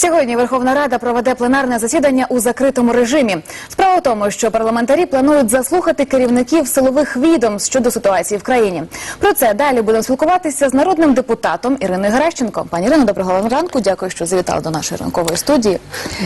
Сьогодні Верховна Рада проведе пленарне засідання у закритому режимі. Справа в тому, що парламентарі планують заслухати керівників силових відомств щодо ситуації в країні. Про це далі будемо спілкуватися з народним депутатом Іриною Геращенко. Пані Ірино, доброго ранку. Дякую, що завітали до нашої ранкової студії.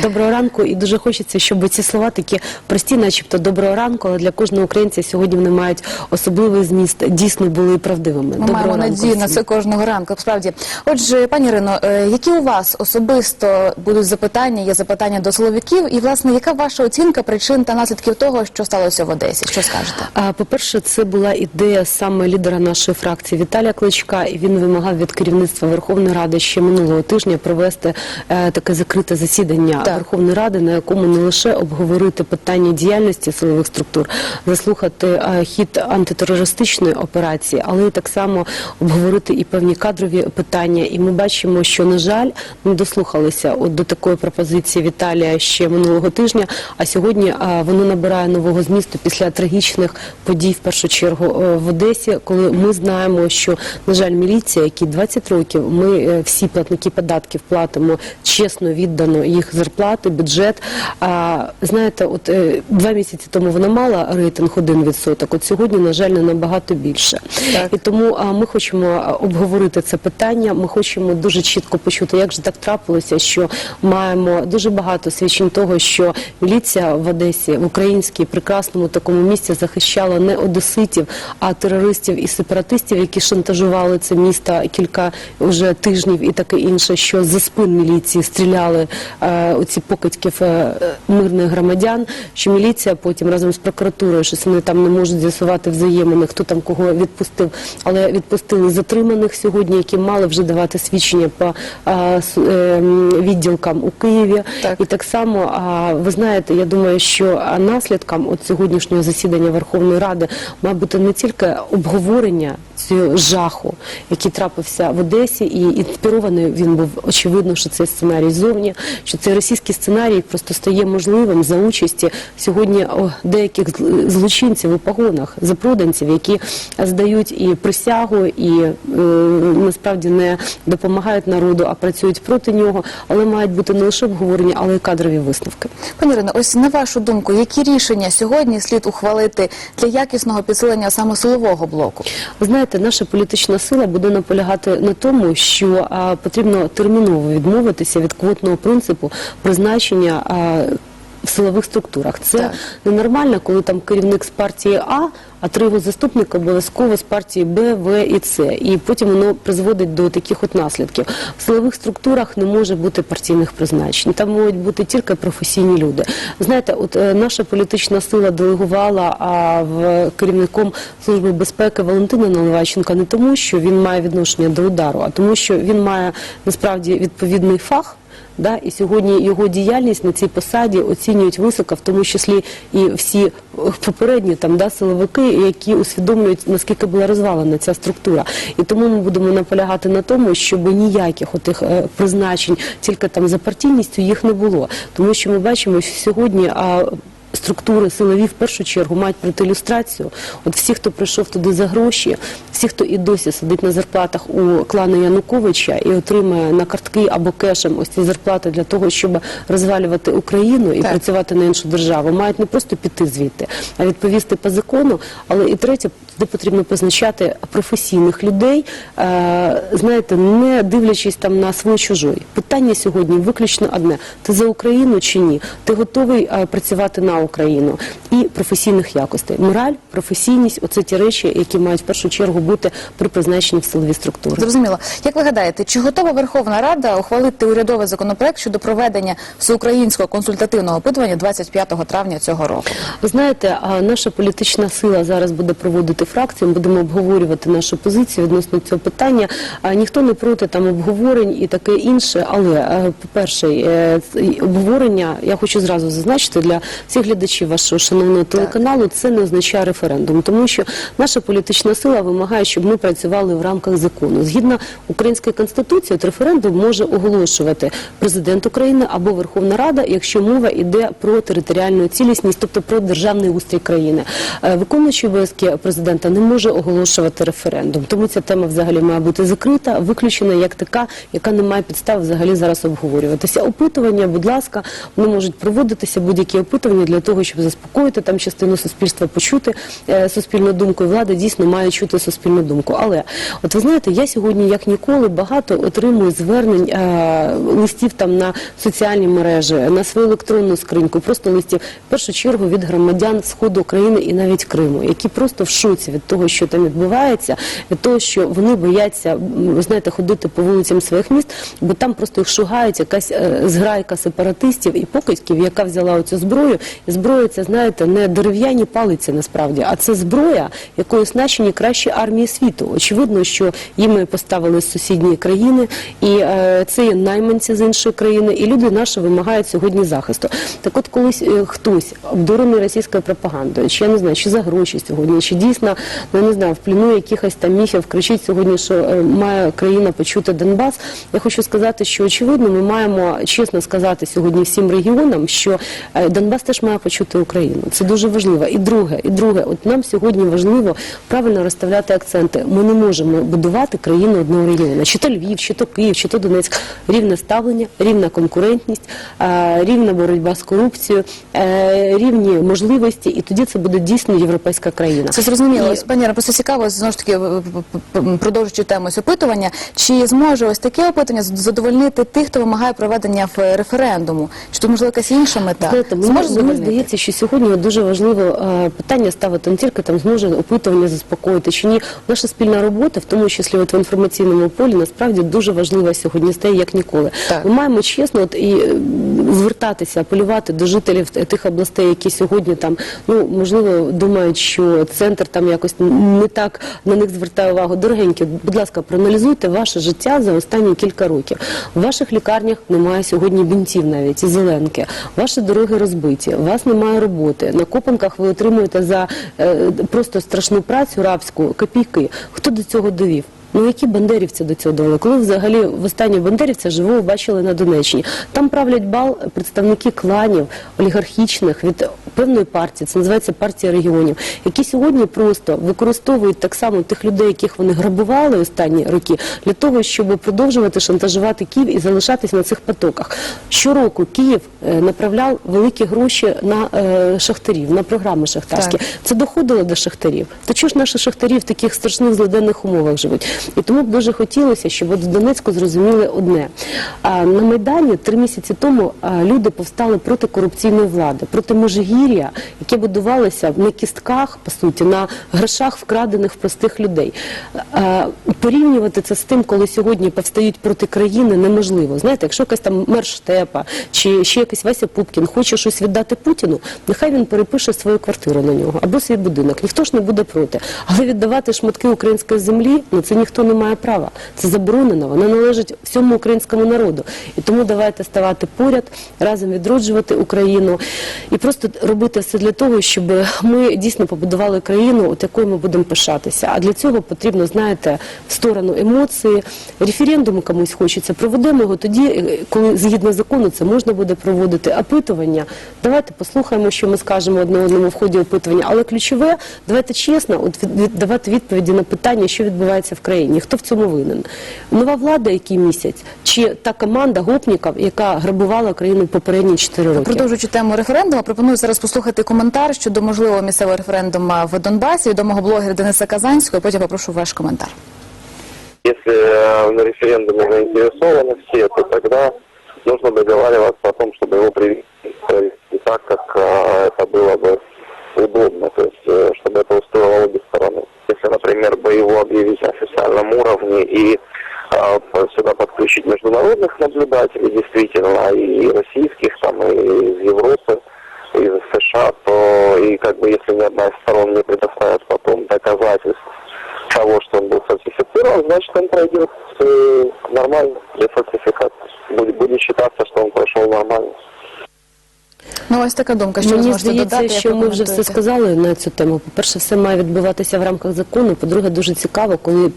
Доброго ранку, і дуже хочеться, щоб ці слова такі прості, начебто доброго ранку, але для кожного українця сьогодні вони мають особливий зміст, дійсно були правдивими. Ми доброго маємо надію на це кожного ранку. Справді, отже, пані Ірино, е, які у вас особисто будуть запитання? Є запитання до силовиків, і власне, яка ваша оцінка причин та наслідків того, що сталося в Одесі? Що скажете? По-перше, це була ідея саме лідера нашої фракції Віталія Кличка, і він вимагав від керівництва Верховної Ради ще минулого тижня провести е, таке закрите засідання Так. Верховної Ради, на якому не лише обговорити питання діяльності силових структур, заслухати е, хід антитерористичної операції, але й так само обговорити і певні кадрові питання. І ми бачимо, що на жаль, не дослухалися от до такої пропозиції Віталія ще минулого тижня. А сьогодні воно набирає нового змісту після трагічних подій, в першу чергу е, в Одесі, коли ми знаємо, що на жаль, міліція, які 20 років, ми е, всі платники податків платимо чесно, віддано їх зарплати, бюджет. А знаєте, от е, два місяці тому вона мала рейтинг 1%, От сьогодні, на жаль, не набагато більше. Так. І тому ми хочемо обговорити це питання. Ми хочемо дуже чітко почути, як же так трапилося, що маємо дуже багато свідчень того, що міліція в Одесі в українській прекрасному такому місці захищала не одеситів, а терористів і сепаратистів, які шантажували це місто кілька вже тижнів і таке інше, що за спин міліції стріляли е, оці покидьків е, мирних громадян. Що міліція потім разом з прокуратурою, що вони там не можуть з'ясувати взаємини, хто там кого відпустив, але відпустили затриманих сьогодні, які мали вже давати свідчення по е, е, м, відділкам у Києві. Так. І так само, ви знаєте, я думаю, що наслідком от сьогоднішнього засідання Верховної Ради має бути не тільки обговорення цього жаху, який трапився в Одесі, і інспірований він був очевидно, що цей сценарій зовні, що цей російський сценарій просто стає можливим за участі сьогодні деяких злочинців у погонах, запроданців, які здають і присягу, і е, насправді не допомагають народу, а працюють проти нього, але мають бути не лише обговорення, але й кадрові висновки. Пані Ірино, ось на вашу думку, які рішення сьогодні слід ухвалити для якісного підсилення саме силового блоку? Ви знаєте, наша політична сила буде наполягати на тому, що а, потрібно терміново відмовитися від квотного принципу призначення. А, в силових структурах це Так. ненормально, коли там керівник з партії А, а три його заступника обов'язково з партії Б, В і С. І потім воно призводить до таких от наслідків. В силових структурах не може бути партійних призначень. Там можуть бути тільки професійні люди. Знаєте, от е, наша політична сила делегувала а, в керівником служби безпеки Валентина Наливайченка не тому, що він має відношення до удару, а тому, що він має насправді відповідний фах. Да, і сьогодні його діяльність на цій посаді оцінюють високо, в тому числі і всі е, попередні там да силовики, які усвідомлюють наскільки була розвалена ця структура. І тому ми будемо наполягати на тому, щоб ніяких отих е, призначень тільки там за партійністю їх не було, тому що ми бачимо, що сьогодні. А, Структури силові в першу чергу мають пройти ілюстрацію. От всі, хто прийшов туди за гроші, всі, хто і досі сидить на зарплатах у клану Януковича і отримує на картки або кешем ось ці зарплати для того, щоб розвалювати Україну і Так. працювати на іншу державу, мають не просто піти звідти, а відповісти по закону. Але і третє, туди потрібно позначати професійних людей, е, знаєте, не дивлячись там на свою чужой. Питання сьогодні виключно одне: ти за Україну чи ні? Ти готовий е, працювати на Україну і професійних якостей. Мораль, професійність оце ті речі, які мають в першу чергу бути при призначенні в силові структури. Зрозуміло. Як ви гадаєте, чи готова Верховна Рада ухвалити урядовий законопроект щодо проведення всеукраїнського консультативного опитування 25 травня цього року? Ви знаєте, наша політична сила зараз буде проводити фракцію. Ми будемо обговорювати нашу позицію відносно цього питання. Ніхто не проти там обговорень і таке інше. Але е, по-перше, е, ц- і обговорення я хочу зразу зазначити для всіх глядачів вашого шановного телеканалу. Це не означає референдум, тому що наша політична сила вимагає, щоб ми працювали в рамках закону. Згідно української конституції, от референдум може оголошувати президент України або Верховна Рада, якщо мова йде про територіальну цілісність, тобто про державний устрій країни. Е, Виконуючий обов'язки президента президента не може оголошувати референдум. Тому ця тема взагалі має бути закрита, виключена як така, яка не має підстав взагалі зараз обговорюватися. Опитування, будь ласка, вони можуть проводитися будь-які опитування для того, щоб заспокоїти там частину суспільства, почути е, суспільну думку. І влада дійсно має чути суспільну думку. Але от ви знаєте, я сьогодні як ніколи багато отримую звернень е, листів там на соціальні мережі, на свою електронну скриньку, просто листів в першу чергу від громадян сходу України і навіть Криму, які просто в шоці від того, що там відбувається, від того, що вони бояться, ви знаєте, ходити по вулицям своїх міст, бо там просто їх шугають якась е, зграйка сепаратистів і покидьків, яка взяла оцю зброю. І зброя це, знаєте, не дерев'яні палиці насправді, а це зброя, якою оснащені кращі армії світу. Очевидно, що їм поставили з сусідньої країни, і е, це є найманці з іншої країни, і люди наші вимагають сьогодні захисту. Так от колись е, хтось обдурений російською пропагандою, чи я не знаю, чи за гроші сьогодні, чи дійсно ну, не знаю, в плену якихось там міфів кричить сьогодні, що е, має країна почути Донбас. Я хочу сказати, що очевидно, ми маємо чесно сказати сьогодні всім регіонам, що е, Донбас теж має почути Україну. Це дуже важливо. І друге, і друге, от нам сьогодні важливо правильно розставляти акценти. Ми не можемо будувати країну одного регіону, чи то Львів, чи то Київ, чи то Донецьк. Рівне ставлення, рівна конкурентність, е, рівна боротьба з корупцією, рівні можливості, і тоді це буде дійсно європейська країна. Це зрозуміло. І- Пані Іра, просто цікаво, знову ж таки, продовжуючи тему ось опитування, чи зможе ось таке опитування задовольнити тих, хто вимагає проведення референдуму? Чи тут можливо якась інша мета? Знаєте, мені, мені здається, що сьогодні дуже важливо е, питання ставити не тільки там зможе опитування заспокоїти чи ні. Наша спільна робота, в тому числі от в інформаційному полі, насправді дуже важлива сьогодні стає як ніколи. Так. Ми маємо чесно от, і е, звертатися, апелювати до жителів тих областей, які сьогодні там ну можливо думають, що центр там якось не так на них звертає увагу. Дорогенькі, будь ласка, проаналізуйте ваше життя за останні кілька років. В ваших лікарнях немає сьогодні бінтів навіть і зеленки. Ваші дороги розбиті, у вас немає роботи. На копанках ви отримуєте за е, просто страшну працю рабську копійки. Хто до цього довів? Ну які бандерівці до цього довели? Коли взагалі в останній бандерівця живого бачили на Донеччині? Там правлять бал представники кланів олігархічних від певної партії, це називається партія регіонів, які сьогодні просто використовують так само тих людей, яких вони грабували останні роки, для того, щоб продовжувати шантажувати Київ і залишатись на цих потоках. Щороку Київ е, направляв великі гроші на е, шахтарів, на програми шахтарські. Так. Це доходило до шахтарів. То чого ж наші шахтарі в таких страшних злиденних умовах живуть? І тому б дуже хотілося, щоб от в Донецьку зрозуміли одне. На Майдані три місяці тому люди повстали проти корупційної влади, проти Межигір'я, яке будувалося на кістках, по суті, на грошах вкрадених простих людей. Порівнювати це з тим, коли сьогодні повстають проти країни, неможливо. Знаєте, якщо якась там мер Штепа чи ще якийсь Вася Пупкін хоче щось віддати Путіну, нехай він перепише свою квартиру на нього або свій будинок. Ніхто ж не буде проти. Але віддавати шматки української землі, ну це ніхто не має права. Це заборонено. Вона належить всьому українському народу. І тому давайте ставати поряд, разом відроджувати Україну і просто робити все для того, щоб ми дійсно побудували країну, от якою ми будемо пишатися. А для цього потрібно, знаєте, в сторону емоції. Референдум комусь хочеться. Проведемо його тоді, е, коли згідно закону це можна буде проводити. Опитування. Давайте послухаємо, що ми скажемо одне одному в ході опитування. Але ключове, давайте чесно, от давати відповіді на питання, що відбувається в країні, хто в цьому винен. Нова влада, який місяць, чи та команда гопніків, яка грабувала країну попередні 4 роки. Продовжуючи тему референдуму, пропоную зараз послухати коментар щодо можливого місцевого референдуму в Донбасі відомого блогера Дениса Казанського. і Потім попрошу ваш коментар. Если э, на референдуме заинтересованы все, то тогда нужно договариваться о том, чтобы его привести провести так, как э, это было бы удобно, и по- сюда подключить международных наблюдателей, действительно, и российских, там, и из Европы, и из США, то и как бы если ни одна из сторон не предоставит потом доказательств того, что он был сертифицирован, значит он пройдет э, нормально, без сертификата. Будет, будет считаться, что он прошел нормально. Ну ось така думка, що ви Мені здається, додати. як що ви ми вже все сказали на цю тему. По-перше, все має відбуватися в рамках закону. По-друге, дуже цікаво, коли е,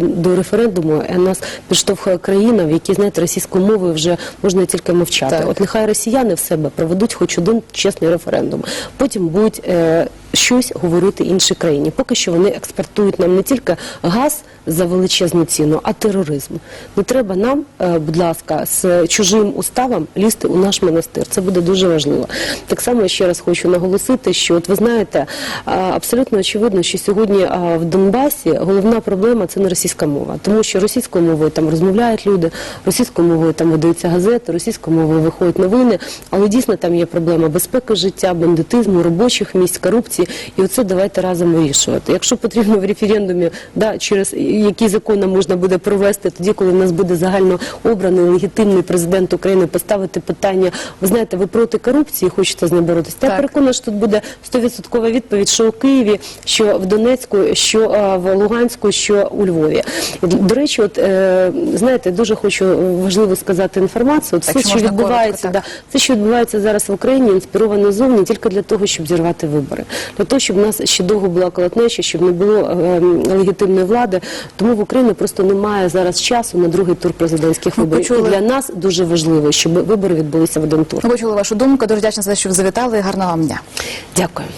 до референдуму е, нас підштовхує країна, в якій знаєте російською мовою вже можна тільки мовчати. Так. От нехай росіяни в себе проведуть хоч один чесний референдум. Потім будуть е, щось говорити іншій країні. Поки що вони експортують нам не тільки газ за величезну ціну, а тероризм. Не треба нам, е, будь ласка, з чужим уставом лізти у наш монастир. Це буде дуже важливо. Так само ще раз хочу наголосити, що от ви знаєте, абсолютно очевидно, що сьогодні в Донбасі головна проблема це не російська мова, тому що російською мовою там розмовляють люди, російською мовою там видаються газети, російською мовою виходять новини, але дійсно там є проблема безпеки життя, бандитизму, робочих місць, корупції, і оце давайте разом вирішувати. Якщо потрібно в референдумі, да, через який закон нам можна буде провести, тоді, коли в нас буде загально обраний легітимний президент України, поставити питання, ви знаєте, ви проти корупції хочете з нею боротися? Я переконана, що тут буде 100% відповідь, що у Києві, що в Донецьку, що в Луганську, що у Львові. До речі, от е, знаєте, дуже хочу важливо сказати інформацію. От Так, все, що що відбувається, коротко, да, все, що відбувається зараз в Україні, інспіровано зовні тільки для того, щоб зірвати вибори, для того, щоб в нас ще довго була колотнеча, щоб не було е, ем, легітимної влади. Тому в Україні просто немає зараз часу на другий тур президентських виборів. почули- І для нас дуже важливо, щоб вибори відбулися в один тур. Ми почули вашу думку. Дуже вдячна за те, що ви завітали. Гарного вам дня. Дякую.